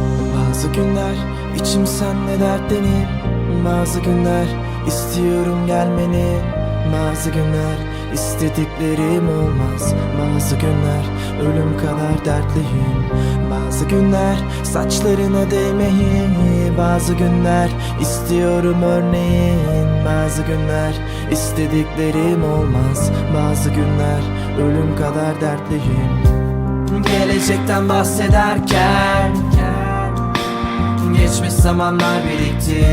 Bazı günler içim senle dertlenir. Bazı günler istiyorum gelmeni. Bazı günler istediklerim olmaz. Bazı günler ölüm kadar dertliyim. Bazı günler saçlarına değmeyi Bazı günler istiyorum örneğin. Bazı günler istediklerim olmaz. Bazı günler ölüm kadar dertliyim. Gelecekten bahsederken Geçmiş zamanlar birikti.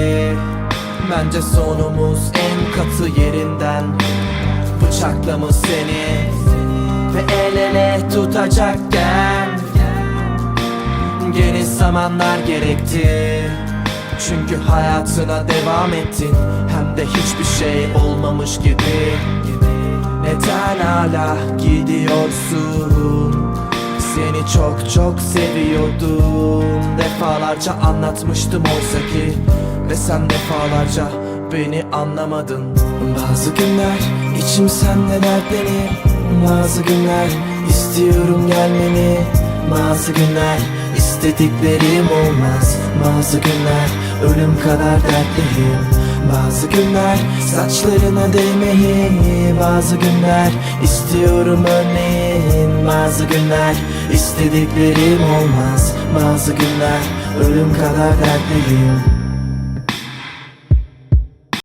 Bence sonumuz en katı yerinden. Bıçakla mı seni Ve el ele tutacakken. Geniş zamanlar gerekti. Çünkü hayatına devam ettin. Hem de hiçbir şey olmamış gibi. Neden hala gidiyorsun Seni çok çok seviyordum. Defalarca anlatmıştım oysa ki. Ve sen defalarca beni anlamadın. Bazı günler içim senle dertlenir. Bazı günler istiyorum gelmeni. Bazı günler istediklerim olmaz. Bazı günler ölüm kadar dertliyim. Bazı günler saçlarına değmeyi. Bazı günler istiyorum örneğin. Bazı günler istediklerim olmaz. Bazı günler ölüm kadar dertliyim